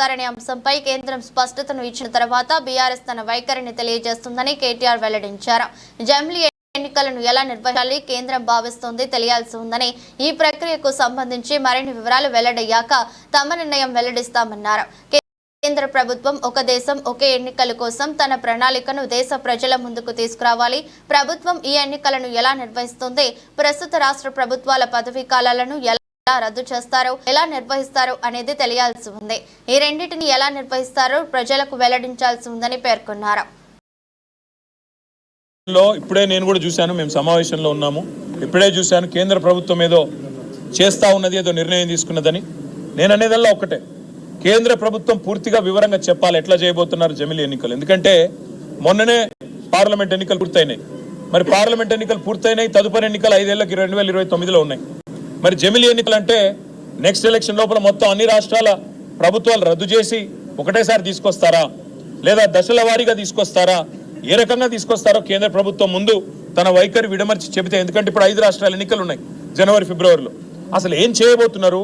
చేస్తారనే అంశంపై కేంద్రం స్పష్టతను ఇచ్చిన తర్వాత బీఆర్ఎస్ తన వైఖరిని తెలియజేస్తుందని కేటీఆర్ వెల్లడించారు. జమిలీ ఎన్నికలను ఎలా నిర్వహించాలి కేంద్రం భావిస్తోంది తెలియాల్సి ఉందని ఈ ప్రక్రియకు సంబంధించి మరిన్ని వివరాలు వెల్లడయ్యాక తమ నిర్ణయం వెల్లడిస్తామన్నారు. కేంద్ర ప్రభుత్వం ఒక దేశం ఒకే ఎన్నికల కోసం తన ప్రణాళికను దేశ ప్రజల ముందుకు తీసుకురావాలి. ప్రభుత్వం ఈ ఎన్నికలను ఎలా నిర్వహిస్తుంది ప్రస్తుత రాష్ట్ర ప్రభుత్వాల పదవీ కాలాలను ఎలా రద్దు చేస్తారో ఎలా నిర్వహిస్తారో అనేది తెలియాల్సి ఉంది. ఈ రెండింటిని ఎలా నిర్వహిస్తారో ప్రజలకు వెల్లడించాల్సి ఉందని పేర్కొన్నారు. ఇప్పుడే నేను కూడా చూశాను మేము సమావేశంలో ఉన్నాము. ఇప్పుడే చూశాను కేంద్ర ప్రభుత్వం ఏదో చేస్తా ఉన్నది ఏదో నిర్ణయం తీసుకున్నదని. నేను అనేదల్లా ఒకటే కేంద్ర ప్రభుత్వం పూర్తిగా వివరంగా చెప్పాలి ఎట్లా చేయబోతున్నారు జమిలీ ఎన్నికలు. ఎందుకంటే మొన్ననే పార్లమెంట్ ఎన్నికలు పూర్తయినాయి. మరి పార్లమెంట్ ఎన్నికలు పూర్తయినాయి తదుపరి ఎన్నికలు ఐదేళ్ళకి రెండు వేల ఇరవై తొమ్మిదిలో ఉన్నాయి. మరి జమిలి ఎన్నికలు అంటే నెక్స్ట్ ఎలక్షన్ లోపల మొత్తం అన్ని రాష్ట్రాల ప్రభుత్వాలు రద్దు చేసి ఒకటేసారి తీసుకొస్తారా? లేదా దశల వారీగా తీసుకొస్తారా? ఏ రకంగా తీసుకొస్తారో కేంద్ర ప్రభుత్వం ముందు తన వైఖరి విడమర్చి చెబితే ఎందుకంటే ఇప్పుడు ఐదు రాష్ట్రాల ఎన్నికలు ఉన్నాయి జనవరి ఫిబ్రవరిలో. అసలు ఏం చేయబోతున్నారు?